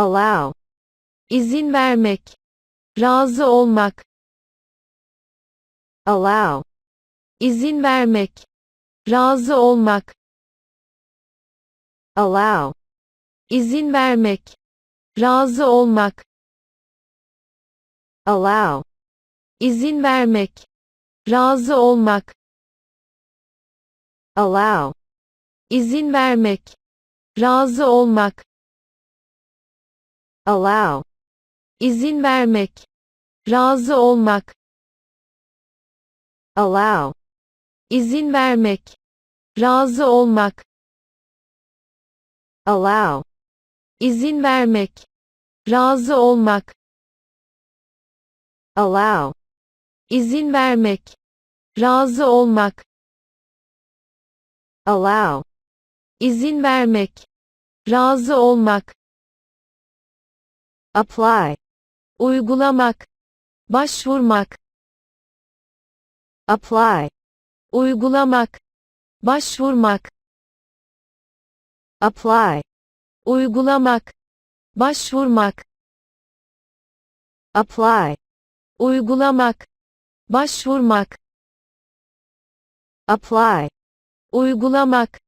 allow, izin vermek, razı olmak, allow, izin vermek, razı olmak, allow, izin vermek, razı olmak, allow, izin vermek, razı olmak, allow, izin vermek, razı olmak, allow, izin vermek, razı olmak, allow, izin vermek, razı olmak, allow, izin vermek, razı olmak, allow, izin vermek, razı olmak, allow, izin vermek, razı olmak, apply, uygulamak, başvurmak, apply, uygulamak, başvurmak, apply, uygulamak, başvurmak, apply, uygulamak, başvurmak, apply, uygulamak,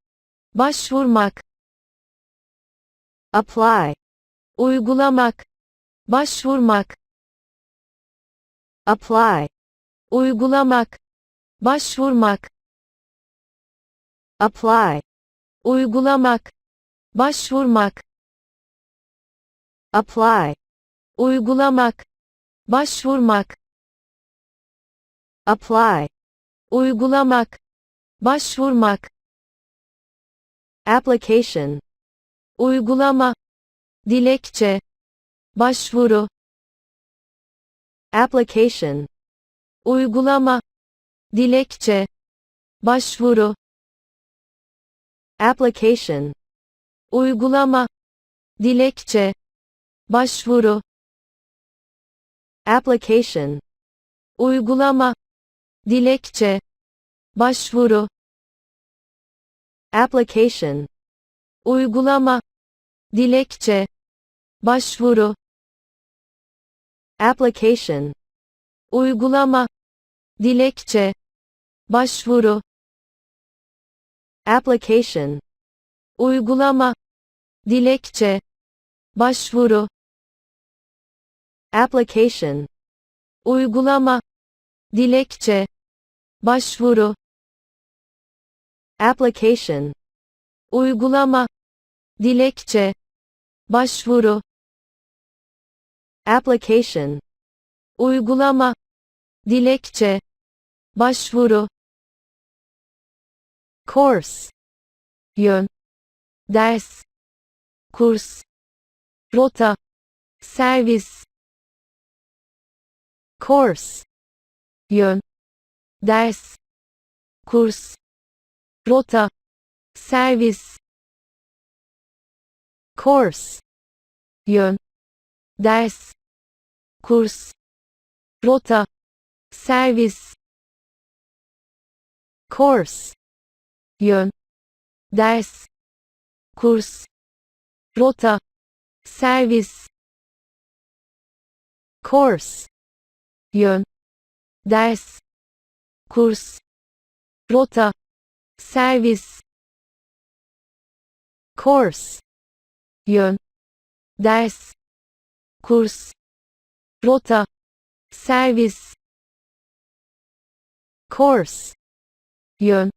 başvurmak, apply, uygulamak, başvurmak, apply, uygulamak, başvurmak, apply, uygulamak, başvurmak, apply, uygulamak, başvurmak, apply, uygulamak, başvurmak, application, uygulama, dilekçe, başvuru, application, uygulama, dilekçe, başvuru, application, uygulama, dilekçe, başvuru, application, uygulama, dilekçe, başvuru, application, uygulama, dilekçe, başvuru, application, uygulama, dilekçe, başvuru, application, uygulama, dilekçe, başvuru, application, uygulama, dilekçe, başvuru, application, uygulama, dilekçe, başvuru, application, uygulama, dilekçe, başvuru, course, yön, ders, kurs, rota, servis, course, yön, ders, kurs, rota, servis, course, yön, ders, kurs, rota, servis, course, yön, ders, kurs, rota, servis, course, yön, ders, kurs, rota, servis, course, yön, ders, kurs, rota, servis, course, yön,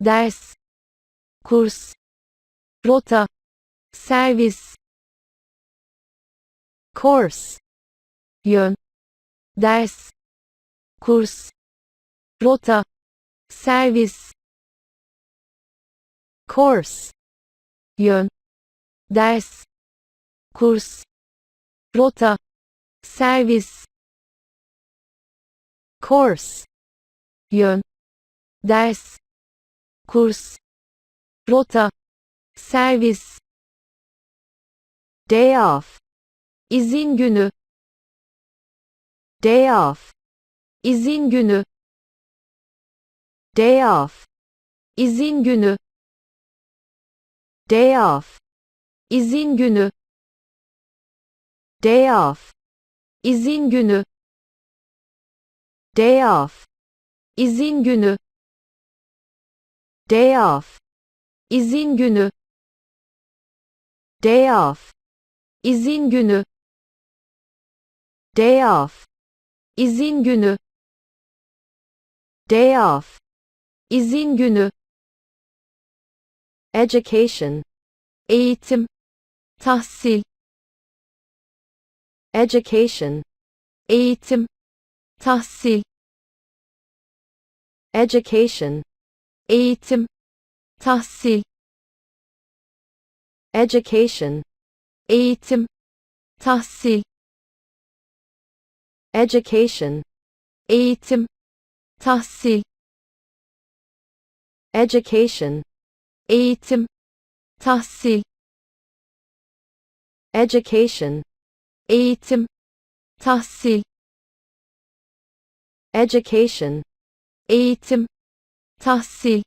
ders, kurs, rota, servis, course, yön, ders, kurs, rota, servis, course, yön, ders, kurs, rota, servis, course, yön, ders, kurs, rota, servis, day off, izin günü, day off, izin günü, day off, izin günü, day off, izin günü, day off, izin günü, day off, izin günü, day off, izin günü, day off, izin günü, day off, izin günü, day off, izin günü, education, eğitim, tahsil, education, eğitim, tahsil, education, eğitim, tahsil, education, eğitim, tahsil, education, eğitim, tahsil, education, eğitim, tahsil, education, eğitim, tahsil, education, eğitim, tahsil,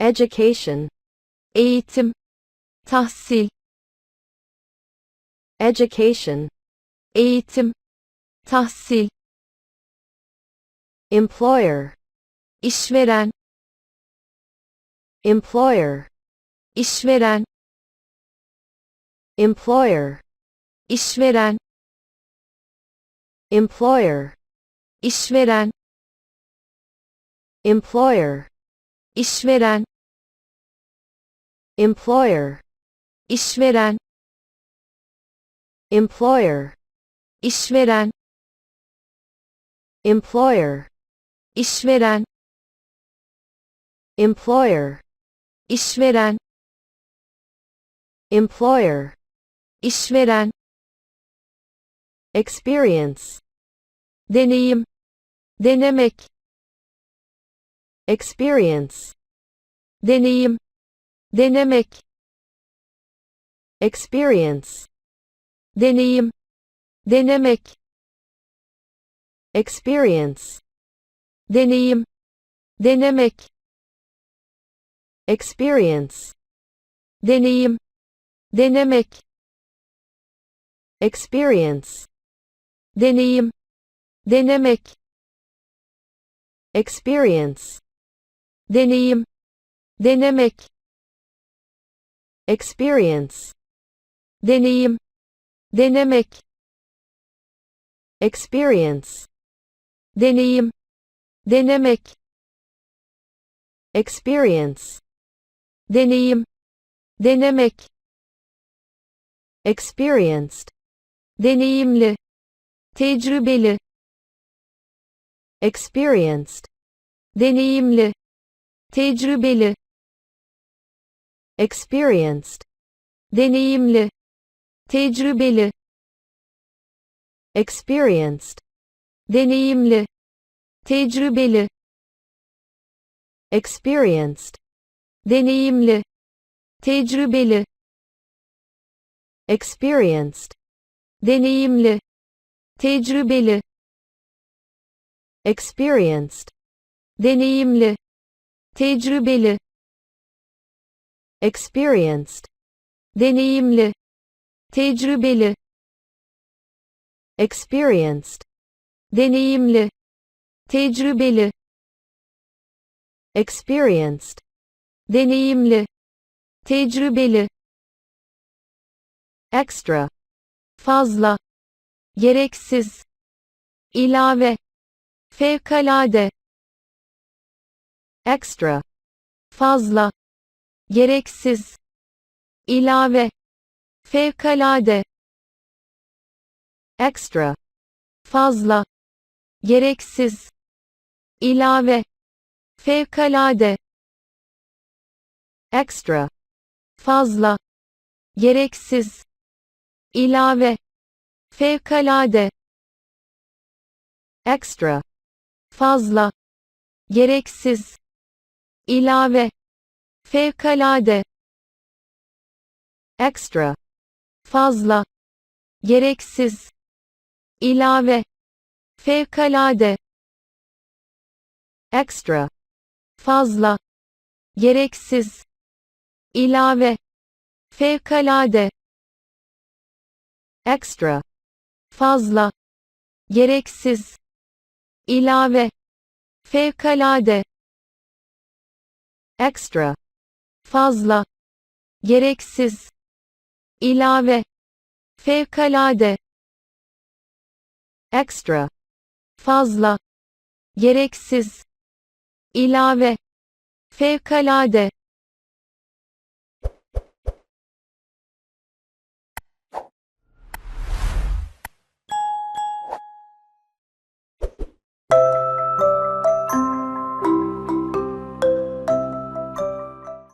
education, eğitim, tahsil, education, eğitim, tahsil, employer, işveren, employer, işveren, employer, işveren, employer, işveren, employer, işveren, employer, işveren, employer, işveren, employer, işveren, employer, işveren, employer, işveren, experience, deneyim, denemek, experience, deneyim, denemek, experience, deneyim, denemek, experience, deneyim, denemek, experience, deneyim, denemek, experience, deneyim, denemek, experience, deneyim, denemek, experience, deneyim, denemek, experience, deneyim, denemek, experience, deneyim, denemek, experienced, deneyimli, tecrübeli, experienced, deneyimli, tecrübeli, experienced, deneyimli, tecrübeli, experienced, deneyimli, tecrübeli, experienced, deneyimli, tecrübeli, experienced, deneyimli, tecrübeli, experienced, deneyimli, tecrübeli, experienced, deneyimli, tecrübeli, experienced, deneyimli, tecrübeli, experienced, deneyimli, tecrübeli, extra, fazla, gereksiz, ilave, fevkalade, extra, fazla, gereksiz, ilave, fevkalade, extra, fazla, gereksiz, ilave, fevkalade, extra, fazla, gereksiz, ilave, fevkalade, extra, fazla, gereksiz, ilave, fevkalade, extra, fazla, gereksiz, ilave, fevkalade, extra, fazla, gereksiz, ilave, fevkalade, extra, fazla, gereksiz, ilave, fevkalade, extra, fazla, gereksiz, ilave, fevkalade, extra, fazla, gereksiz, ilave, fevkalade,